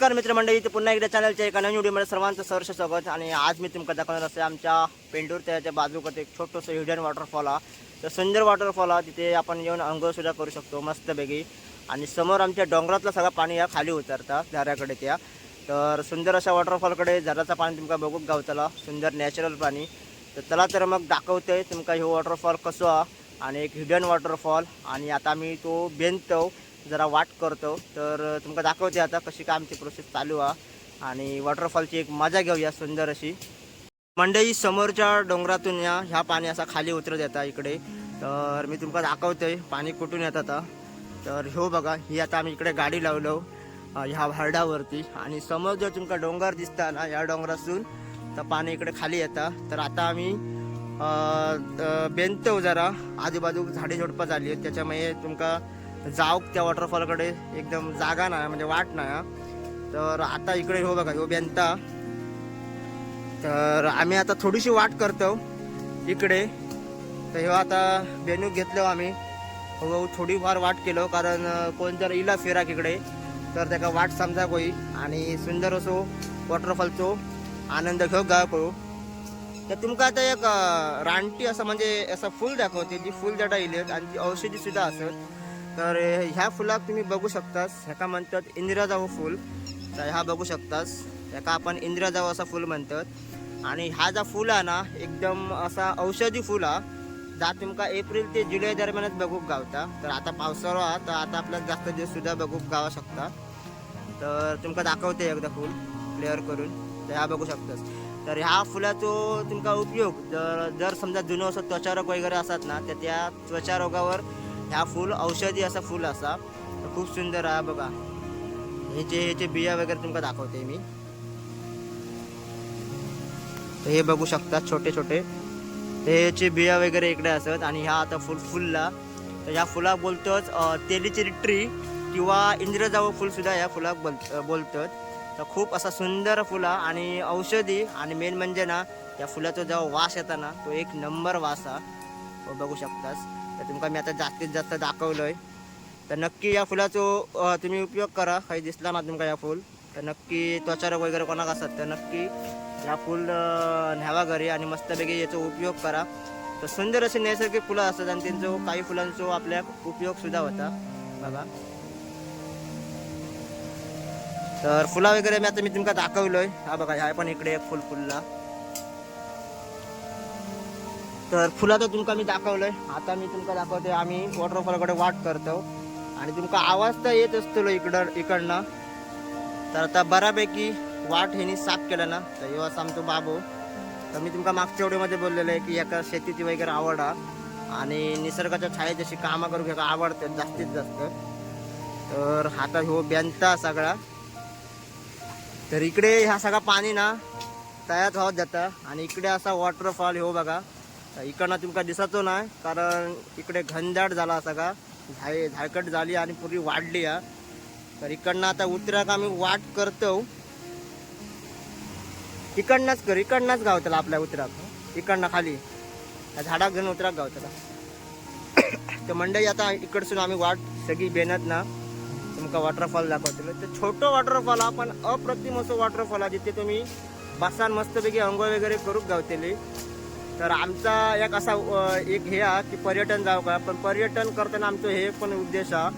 नमस्कार मित्रमंडळी इथे पुन्हा एकदा चॅनलच्या एका नवीन व्हिडिओमध्ये सर्वांचं सहर्ष स्वागत. आणि आज मी तुमका दाखवणार असते आमच्या पेंडूर त्याच्या बाजूकडे एक छोटंसं हिडन वॉटरफॉल हा तर सुंदर वॉटरफॉल हा तिथे आपण येऊन अंघोळ सुद्धा करू शकतो मस्तपैकी आणि समोर आमच्या डोंगरातलं सगळं पाणी या खाली उतरता झऱ्याकडे त्या. तर सुंदर अशा वॉटरफॉलकडे झऱ्याचं पाणी तुमका बघूक गावतला सुंदर नॅचरल पाणी. तर चला तर मग दाखवते तुमका हे वॉटरफॉल कसो हा आणि एक हिडन वॉटरफॉल आणि आता मी तो बेनतो जरा वाट करतो. तर तुमका दाखवते आता कशी काय आमची प्रोसेस चालू आहे. आणि वॉटरफॉलची एक मजा घेऊया सुंदर अशी. मंडई समोरच्या डोंगरातून या ह्या पाणी असा खाली उतरत येतात इकडे. तर मी तुमका दाखवतोय पाणी कुठून येत आता. तर हो बघा ही आता आम्ही इकडे गाडी लावलो ह्या भारडावरती आणि समोर जो तुमका डोंगर दिसता ना या डोंगरातून तर पाणी इकडे खाली येतं. तर आता आम्ही बेंतव जरा आजूबाजू झाडे झोडपं झाली आहेत. त्याच्यामुळे तुमका जाऊक त्या वॉटरफॉलकडे एकदम जागा नाही म्हणजे वाट नाही तर आता इकडे हो बघा हो बेनता तर आम्ही आता थोडीशी वाट करतो इकडे. तर हे आता बेनूक घेतलो आम्ही. हो थोडीफार वाट केलो कारण कोण जर इला फिराक इकडे तर त्याका वाट समजा कोई. आणि सुंदर असो वॉटरफॉलचो आनंद घेऊ गा करू तर तुमका आता एक रानटी असं म्हणजे असं फूल दाखवते जी फुल जटा येईल. आणि ती औषधी सुद्धा असत तर ह्या फुलाक तुम्ही बघू शकतास. ह्याका म्हणतात इंदिराजाऊ फुल. तर ह्या बघू शकतास. ह्याका आपण इंदिराजाऊ असं फुल म्हणतात. आणि हा जा फुल आहे ना एकदम असा औषधी फुल हा जा तुमका एप्रिल ते जुलै दरम्यानच बघूक गावता. तर आता पावसाळा हा, तर आता आपल्याला जास्त दिवस सुद्धा बघूक गावा शकता. तर तुमका दाखवते एकदा फुल क्लिअर करून. तर ह्या बघू शकतास. तर ह्या फुलाचो तुमका उपयोग जर जर समजा जुनं असं त्वचारोग वगैरे असतात ना तर त्या त्वचारोगावर ह्या फुल औषधी असा फुल असा. तर खूप सुंदर आहे बघा. ह्याचे ह्याचे बिया वगैरे तुमका दाखवते मी. तर हे बघू शकता छोटे छोटे. ते ह्याचे बिया वगैरे इकडे असत आणि ह्या आता फुल फुलला. तर ह्या फुलाक बोलतोच तेलीची ट्री किंवा इंद्रजाव फुल सुद्धा या फुलाक बोल बोलतात तर खूप असा सुंदर फुला आणि औषधी आणि मेन म्हणजे ना या फुलाचा जेव्हा वास येता ना तो एक नंबर वास हा. बघू शकतास. तर तुमका मी आता जास्तीत जास्त दाखवलोय. तर नक्की या फुलाचो तुम्ही उपयोग करा. काही दिसला ना तुमका या फुल? तर नक्की त्वचारोग वगैरे कोणाक असतात तर नक्की या फुल न्हावा न्यावा घरी आणि मस्तपैकी याचा उपयोग करा. तर सुंदर असे नैसर्गिक फुलं असतात आणि त्यांचं काही फुलांचो आपल्या उपयोग सुद्धा होता. बघा. तर फुला वगैरे मी आता मी तुमका दाखवलोय. हा बघा ह्या पण इकडे एक फुल फुलला. तर फुलाचं तर तुमका मी दाखवलंय. आता मी तुमका दाखवते आम्ही वॉटरफॉलकडे वाट करतो. आणि तुमका आवाज तर येत असतो इकडं इकडनं. तर आता बऱ्यापैकी वाट ह्यानी साफ केलं ना. तर ह्यो असा आमचो बाबू. तर मी तुमका मागच्या व्हिडिओमध्ये बोललेलं आहे की एका शेतीची वगैरे आवड आणि निसर्गाच्या छायेत जशी कामं करू घ्या आवडते जास्तीत जास्त. तर आता हो बेंता सगळा. तर इकडे ह्या सगळा पाणी ना तयार होत जातं. आणि इकडे असा वॉटरफॉल हो बघा. इकडनं तुमका दिसतो ना कारण इकडे घनदाट झाला सगळा झाय झायकट झाली आणि पूर्वी वाढली हा. तर इकडनं आता उतराक आम्ही वाट करतो. इकडनंच कर इकडनंच गावतला आपल्या उतराक. इकडनं खाली. त्या झाडाक घेऊन उतराक गावतला. तर मंडई आता इकडसून आम्ही वाट सगळी बेनत ना. तुमका वॉटरफॉल दाखवतलो. तर छोटं वॉटरफॉल हा पण अप्रतिम असं वॉटरफॉल आहे जिथे तुम्ही बसान मस्तपैकी अंघोळ वगैरे करूक गावतेली. तर आमचा एक असा एक हे हा की पर्यटन जाऊ का पण पर्यटन करताना आमचं हे पण उद्देश हा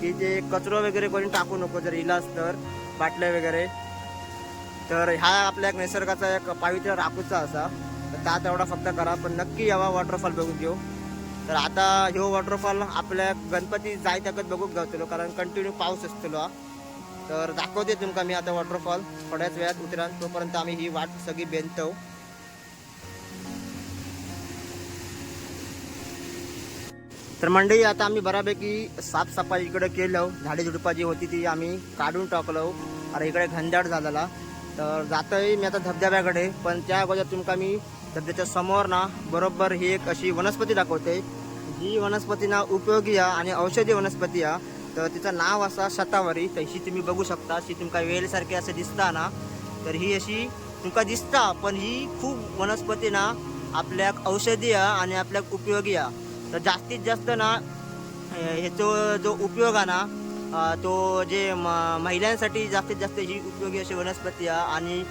की जे कचरो वगैरे कोणी टाकू नको जर इलाज तर बाटल्या वगैरे. तर ह्या आपल्या एक निसर्गाचा एक पावित्र्य राखूचा असा. तर त्या तेवढा फक्त करा पण नक्की यावा वॉटरफॉल बघून घेऊ. तर आता ह्यो वॉटरफॉल आपल्या गणपती जाय तकत बघूक गावतलो कारण कंटिन्यू पाऊस असतलो हा. तर दाखवते तुमका मी आता वॉटरफॉल थोड्याच वेळात उतरान तोपर्यंत आम्ही ही वाट सगळी बेनतो तर मंडळी आता आम्ही बऱ्यापैकी साफसफाई इकडे केलं. झाडे झुडपा जी होती ती आम्ही काढून टाकलो. अरे इकडे घनदाट झालेला. तर जातोय मी आता धबधब्याकडे पण त्या अगोदर तुमका मी धबधब्याच्या समोर ना बरोबर ही एक अशी वनस्पती दाखवते. जी वनस्पती ना उपयोगी आहे आणि औषधी वनस्पती आहे. तर तिचं नाव असा शतावरी तर ही तुम्ही बघू शकता. अशी तुमका वेलसारखी असं दिसता ना. तर ही अशी तुमका दिसता पण ही खूप वनस्पती ना आपल्याक औषधी आहे आणि आपल्याक उपयोगी आहे. तर जास्तीत जास्त ना ह्याचो जो उपयोग आहे ना तो जे म- महिलांसाठी जास्तीत जास्त ही उपयोगी अशी वनस्पती आहे. आणि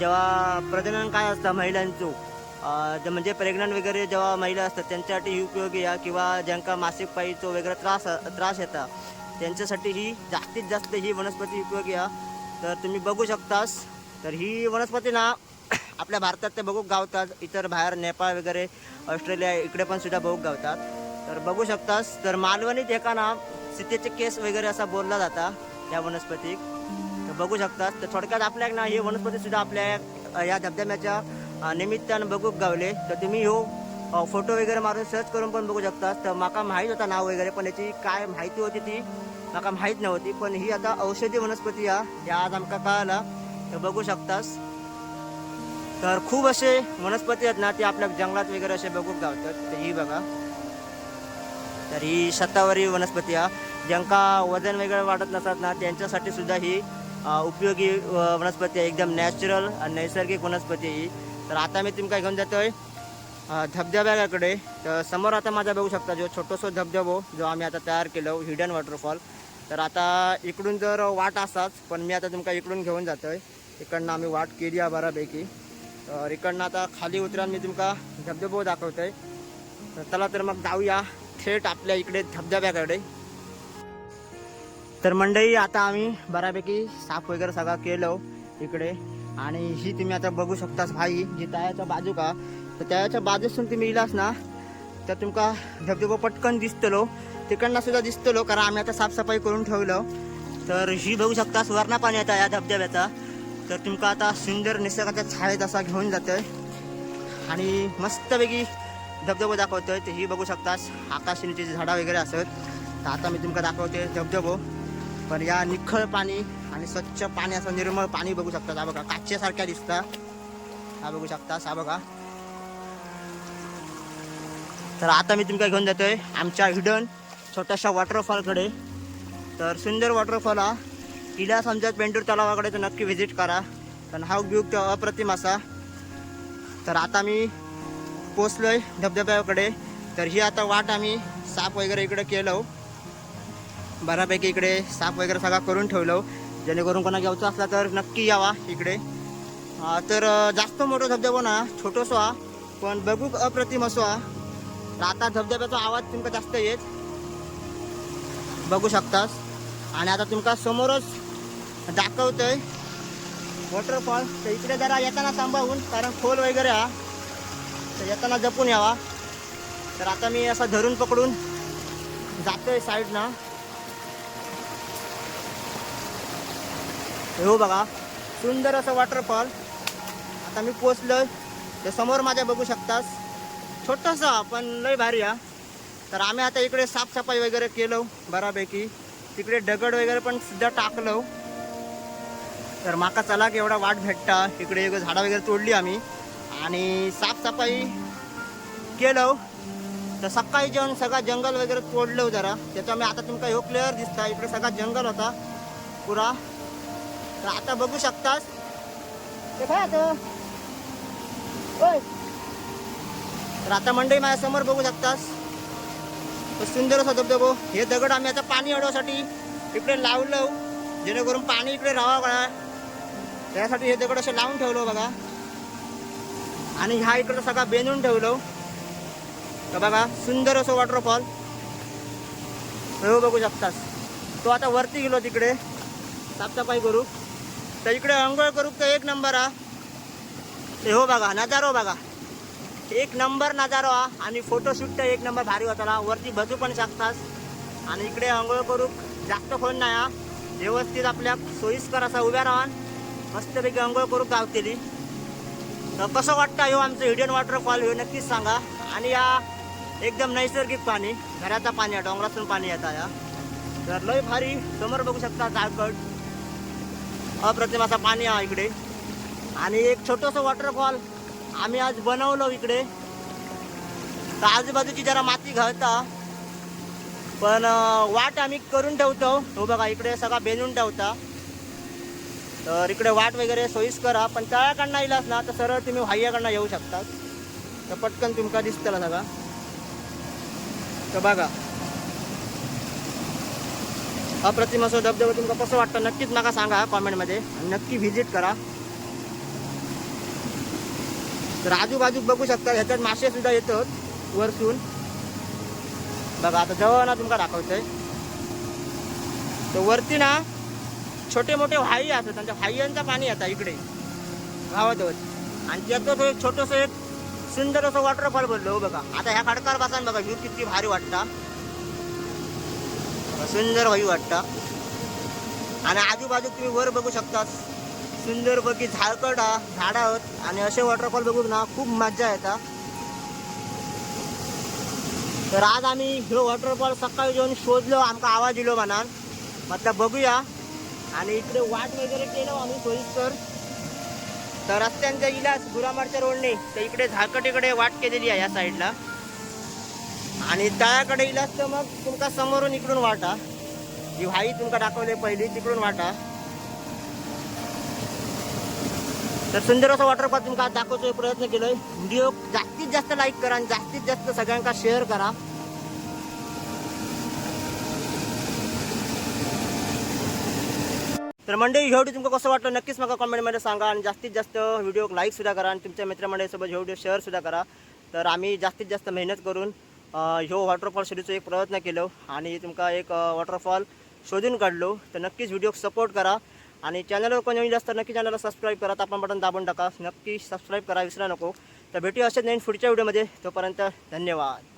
जेव्हा प्रजनन काय असतं महिलांचं जे म्हणजे प्रेग्नंट वगैरे जेव्हा महिला असतात त्यांच्यासाठी ही उपयोगी आहे किंवा ज्यांका मासिक पाळीचो वगैरे त्रास त्रास येतात त्यांच्यासाठी ही जास्तीत जास्त ही वनस्पती उपयोगी आहे. तर तुम्ही बघू शकतास तर ही वनस्पती ना आपल्या भारतात ते बघूक गावतात इतर बाहेर नेपाळ वगैरे ऑस्ट्रेलिया इकडे पण सुद्धा बघूक गावतात. तर बघू शकतास तर मालवणीत एका ना सीतेचे केस वगैरे असा बोलला जाता या वनस्पतीक तर बघू शकतात तर थोडक्यात आपल्या ना ही वनस्पती सुद्धा आपल्या या धबधब्याच्या निमित्तानं बघूक गावले. तर तुम्ही हो फोटो वगैरे मारून सर्च करून पण बघू शकतात तर माका माहीत होता नाव वगैरे पण याची काय माहिती होती ती माका माहीत नव्हती. पण ही आता औषधी वनस्पती हा या आज आमका कळाला. तर बघू शकतास. तर खूप असे वनस्पती आहेत ना ते आपल्या जंगलात वगैरे असे बघूक गावतात. तर ही बघा. तर ही शतावरी वनस्पती हा ज्यांका वजन वगैरे वाढत नसतात ना त्यांच्यासाठी सुद्धा ही उपयोगी वनस्पती आहे. एकदम नॅचरल आणि नैसर्गिक वनस्पती आहे ही. तर आता मी तुमका घेऊन जातोय? धबधब्याकडे तर समोर आता माझा बघू शकता जो छोटोसो धबधबो जो आम्ही आता तयार केलो हिडन वॉटरफॉल तर आता इकडून जर वाट असाच पण मी आता तुमका इकडून घेऊन जातोय. इकडनं आम्ही वाट केली आहे बऱ्यापैकी. तर इकडनं आता खाली उतरान मी तुमका धबधबो दाखवतोय. तर चला तर मग जाऊया. थेट आपल्या इकडे धबधब्याकडे. तर मंडई आता आम्ही बऱ्यापैकी साफ वगैरे सगळं केलं हो इकडे. आणि ही तुम्ही आता बघू शकतास भाई जी तळ्याच्या बाजू का? तर तळ्याच्या बाजूसून तुम्ही इलास ना तर तुमका धबधबो पटकन दिसतलो. तिकडनं सुद्धा दिसतलो कारण आम्ही आता साफसफाई करून ठेवलं. तर ही बघू शकतास वरणा पाणी आता या धबधब्याचा. तर तुमका आता सुंदर निसर्गाच्या छायेत असा घेऊन जातोय. आणि मस्तपैकी धबधबो दाखवतोय तर ही बघू शकतास. आकाशिनीची झाडं वगैरे असत तर आता मी तुमका दाखवते धबधबो. पण या निखळ पाणी आणि स्वच्छ पाणी असं निर्मळ पाणी बघू शकता हा बघा काचेसारख्या दिसता. हा बघू शकता हा बघा. तर आता मी तुमका घेऊन जातोय आमच्या हिडन छोट्याशा वॉटरफॉलकडे तर सुंदर वॉटरफॉल हा इला समजा पेंडूर तलावाकडे तर नक्की व्हिजिट करा. कारण हा व्ह्यू तो अप्रतिम असा. तर आता मी पोचलोय धबधब्याकडे. तर ही आता वाट आम्ही साफ वगैरे इकडे केलो बऱ्यापैकी इकडे साफ वगैरे सगळा करून ठेवलो जेणेकरून कोणा घ्यायचं असला तर नक्की यावा इकडे. तर जास्त मोठं धबधबा ना छोटोसो हा पण बघू अप्रतिम असो हा. तर आता धबधब्याचा आवाज तुमका जास्त येत. बघू शकतास. आणि आता तुमका समोरच दाखवतोय. वॉटरफॉल तर इकडे जरा येताना सांभाळून कारण खोल वगैरे हा. तर येताना जपून यावा. तर आता मी असं धरून पकडून जातोय साईडनं हो बघा सुंदर असं वॉटरफॉल आता मी पोचलोय. तर समोर माझ्या बघू शकतास. छोटंसं पण लय भारी हा. तर आम्ही आता इकडे साफसफाई वगैरे केलो बऱ्यापैकी. तिकडे दगड वगैरे पण सुद्धा टाकलो तर माका चला की एवढा वाट भेटता. इकडे एक झाडं वगैरे तोडली आम्ही. आणि साफसफाई केलं. तर सकाळी जेवण सगळं जंगल वगैरे तोडलं जरा. त्याच्यामुळे आता तुमका ह्यो क्लिअर दिसता. इकडे सगळा जंगल होता. पुरा. तर आता बघू शकतास. ते काय आता. तर आता मंडई माझ्यासमोर बघू शकतास. सुंदर असा धबधबो. हे दगड आम्ही आता पाणी अडवसाठी इकडे लावलं जेणेकरून पाणी इकडे राहावं बघा त्यासाठी हे दगड असं लावून ठेवलो बघा. आणि ह्या इकडं सगळा बेंदून ठेवलो. तर बघा सुंदर असं वॉटरफॉल हो बघू शकतास. तो आता वरती गेलो तिकडे. साफसफाई करू. तर इकडे अंघोळ करू तर एक नंबर हा. ते हो बघा नजारो बघा. एक नंबर नजारो हा. आणि फोटोशूट तर एक नंबर भारी होता वरती बसू पण शकतास. आणि इकडे अंघोळ करू. जास्त खोल नाही हा. व्यवस्थित आपल्या सोयीस्कर असा उभ्या राहा मस्तपैकी अंघोळ करू गावतेली. तर कसं वाटतं हो आमचं हिडन वॉटरफॉल हो नक्कीच सांगा. आणि या एकदम नैसर्गिक पाणी घराचा पाणी आहे डोंगरातून पाणी येतं या तर लय भारी समोर बघू शकता जागड अप्रतिमाचा पाणी आहे इकडे. आणि एक छोटंसं वॉटरफॉल आम्ही आज बनवलो इकडे. तर आजूबाजूची जरा माती घालता. पण वाट आम्ही करून ठेवतो. हो बघा इकडे सगळा बेनून ठेवता. तर इकडे वाट वगैरे सोयीस्कर हा पण तळ्याकडनं येलास ना तर सरळ तुम्ही वाह्याकडनं येऊ शकतात. तर पटकन तुमका दिसतला सगळा? तर बघा. अप्रतिम असं धबधबा तुमका कसं वाटतं नक्कीच नका सांगा कॉमेंटमध्ये. नक्की व्हिजिट करा. तर आजूबाजू बघू शकता ह्याच्यात मासे सुद्धा येतात वरसून. बघा आता जवळ ना तुमका दाखवतोय. तर वरती ना छोटे मोठे व्हाई असतात त्यांच्या व्हाईयांचं पाणी येतात इकडे गावाजवळ. आणि त्याचं तो एक छोटंसं एक सुंदर असं वॉटरफॉल बोललो हो बघा. आता ह्या खडकार बसान बघा व्ह्यू किती भारी वाटता. सुंदर व्हायू वाटता. आणि आजूबाजू तुम्ही वर बघू शकता सुंदर बघी झाडकड झाड आहोत आणि असे वॉटरफॉल बघू ना खूप मजा येतात तर आज आम्ही हे वॉटरफॉल सकाळी जाऊन शोधलो आमका आवाज दिलो म्हणा म्हटलं बघूया. आणि इकडे वाट वगैरे केलं आम्ही सोयीस्कर. तर रस्त्यांचा इलाज गुरामारच्या रोडने. तर इकडे झाकटीकडे वाट केलेली आहे या साईडला. आणि तळ्याकडे इलाज तर मग तुमका समोरून इकडून वाटा. ही व्हाई तुमका दाखवले पहिली तिकडून वाटा. तर सुंदर असं वॉटरफॉल तुमका आज दाखवतो प्रयत्न केलोय. व्हिडिओ जास्तीत जास्त लाईक करा आणि जास्तीत जास्त सगळ्यांका शेअर करा. तर मंडळी ह्यो व्हिडिओ तुमका कसं वाटलं? नक्कीच मला कमेंटमध्ये सांगा आणि जास्तीत जास्त व्हिडिओ लाईक सुद्धा करा आणि तुमच्या मित्रमंडळीसोबत ह्यो व्हिडिओ शेअर सुद्धा करा. तर आम्ही जास्तीत जास्त मेहनत करून ह्यो वॉटरफॉल शोधूचा एक प्रयत्न केलो आणि तुमका एक वॉटरफॉल शोधून काढलो. तर नक्कीच व्हिडिओ सपोर्ट करा आणि चॅनलवर कोणी नवीन असतं नक्की चॅनलला सबस्क्राईब करा. आपण बटन दाबून टाका. नक्की सबस्क्राईब करा विसरा नको. तर भेटूया असेच नवीन पुढच्या व्हिडिओमध्ये तोपर्यंत धन्यवाद.